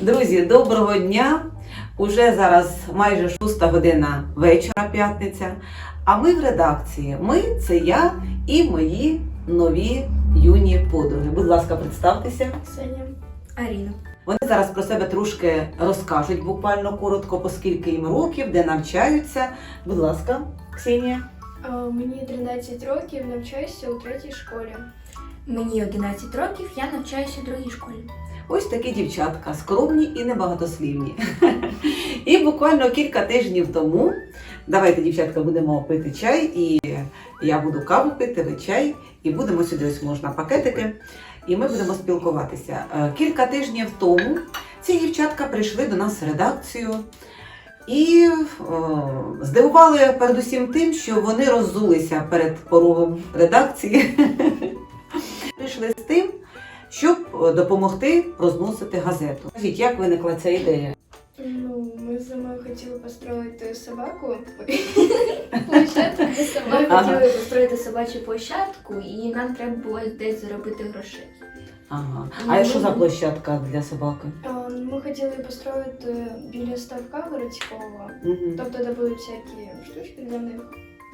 Друзі, доброго дня! Уже зараз майже шоста година вечора, п'ятниця. А ми в редакції. Ми це я і мої нові юні подруги. Будь ласка, представтеся. Соня. Аріна. Вони зараз про себе трошки розкажуть буквально коротко, оскільки їм років, де навчаються. Будь ласка, Ксенія. Мені 13 років, навчаюся у третій школі. Мені 11 років, я навчаюся у другій школі. Ось такі дівчатка, скромні і небагатослівні. І буквально кілька тижнів тому, давайте, дівчатка, будемо пити чай, і я буду каву пити, ви чай, і будемо сюди ось можна пакетики, і ми будемо спілкуватися. Е, Кілька тижнів тому ці дівчатка прийшли до нас в редакцію. І е, здивували передусім тим, що вони роззулися перед порогом редакції. Прийшли з тим, щоб е, допомогти розносити газету. Скажіть, як виникла ця ідея? Ну, ми з мамою хотіли построїти собаку. Площадку для Ми. Ага. хотіли построїти собачу площадку, і нам треба було десь заробити грошей. Ага. А що за площадка для собаки? А, Ми хотіли построїти біля ставка городського. Тобто де будуть всякі штучки для них.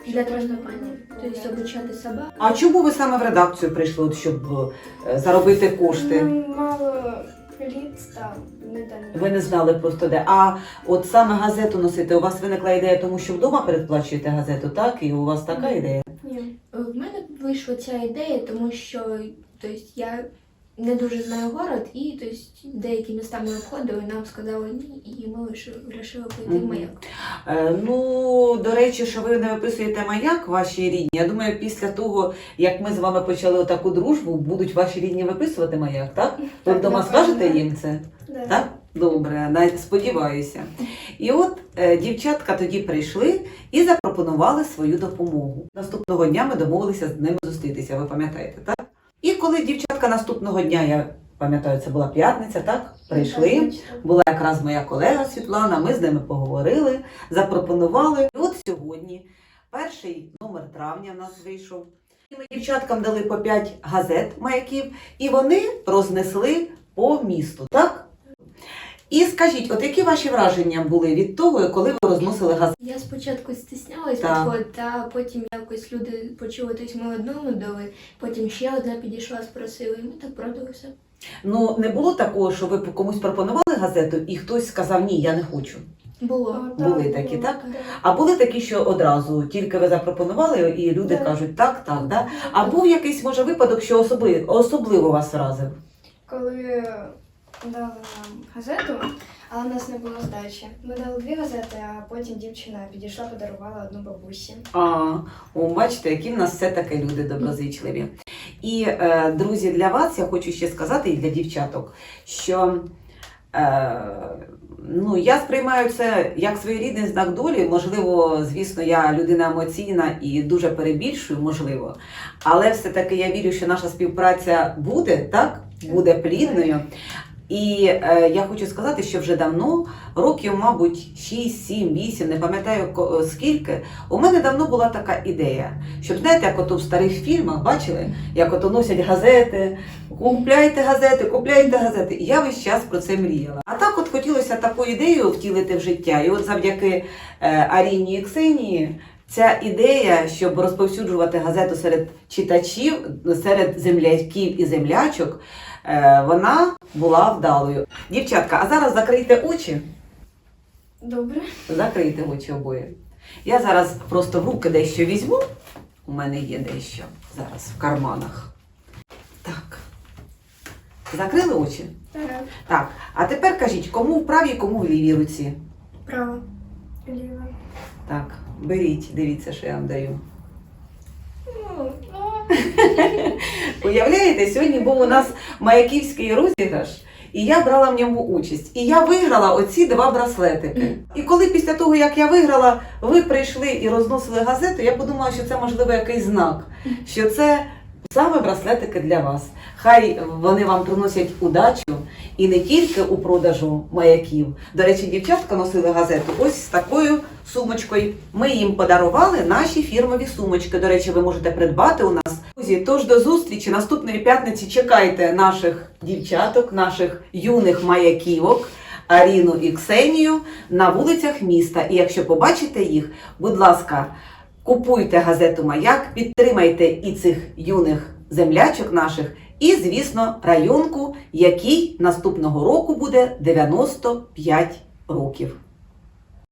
Для тренування. Тобто обучати собак. А чому ви саме в редакцію прийшли, от, щоб е, заробити кошти? Нам мало літ не дали. Ви не знали просто де. А от саме газету носити, у вас виникла ідея, тому що вдома передплачуєте газету, так? І у вас така ідея? Ні. В мене вийшла ця ідея, тому що тобто, я не дуже знаю город, і тобто, деякі міста ми обходили, нам сказали ні, і ми вирішили пойти в маяк. Е, ну, до речі, що ви не виписуєте маяк ваші рідні. Я думаю, після того, як ми з вами почали таку дружбу, будуть ваші рідні виписувати маяк, так? Ви Так, вдома напевно. скажете їм це? Да. Так? Добре, навіть сподіваюся. І от е, дівчатка тоді прийшли і запропонували свою допомогу. Наступного дня ми домовилися з ними зустрітися, ви пам'ятаєте, так? І коли дівчатка наступного дня, я пам'ятаю, це була п'ятниця, так? Прийшли. Була якраз моя колега Світлана, ми з ними поговорили, запропонували. І от сьогодні, перший номер травня в нас вийшов. І ми дівчаткам дали по 5 газет маяків, і вони рознесли по місту, так? І скажіть, от які ваші враження були від того, коли ви розносили газети? Я спочатку стіснялась підходити, а потім якось люди почули, тобто ми одному дали, потім ще одна підійшла, спросила, і ми так продали все. Ну не було такого, що ви комусь пропонували газету, і хтось сказав ні, я не хочу. Було. Були так, такі, було, так? А були такі, що одразу тільки ви запропонували, і люди Так. кажуть так, так, да. А був якийсь може випадок, що особливо, особливо вас вразив? Коли дали нам газету, але в нас не було здачі. Ми дали дві газети, а потім дівчина підійшла, подарувала одну бабусі. А, о, бачите, які в нас все таки люди доброзичливі. І е, друзі, для вас я хочу ще сказати, і для дівчаток, що е, ну, я сприймаю це як своєрідний знак долі. Можливо, звісно, я людина емоційна і дуже перебільшую, можливо. Але все-таки я вірю, що наша співпраця буде, так? Буде плідною. І е, я хочу сказати, що вже давно, років, мабуть, 6, 7, 8, не пам'ятаю ко- скільки, у мене давно була така ідея, щоб знаєте, як ото в старих фільмах бачили, як ото носять газети, купляйте газети, купляйте газети. І я весь час про це мріяла. А так от хотілося таку ідею втілити в життя. І от завдяки е, Аріні і Ксенії. Ця ідея, щоб розповсюджувати газету серед читачів, серед земляків і землячок, е, вона була вдалою. Дівчатка, а зараз закрийте очі. Добре. Закрийте очі обоє. Я зараз просто в руки дещо візьму. У мене є дещо зараз в карманах. Так. Закрили очі? Так. Так. А тепер кажіть, кому в правій, кому в лівій руці? Право. Ліво. Так, беріть, дивіться, що я вам даю. Ну, Уявляєте, сьогодні був у нас маяківський розіграш, і я брала в ньому участь. І я виграла оці два браслетики. І коли після того, як я виграла, ви прийшли і розносили газету, я подумала, що це можливо якийсь знак, що це саме браслетики для вас. Хай вони вам приносять удачу і не тільки у продажу маяків. До речі, дівчатка носили газету ось з такою сумочкою. Ми їм подарували наші фірмові сумочки. До речі, ви можете придбати у нас Друзі, тож до зустрічі наступної п'ятниці чекайте наших дівчаток, наших юних маяківок. Аріну і Ксенію на вулицях міста. І якщо побачите їх, будь ласка, купуйте газету Маяк, підтримайте і цих юних землячок наших, і, звісно, районку, який наступного року буде 95 років.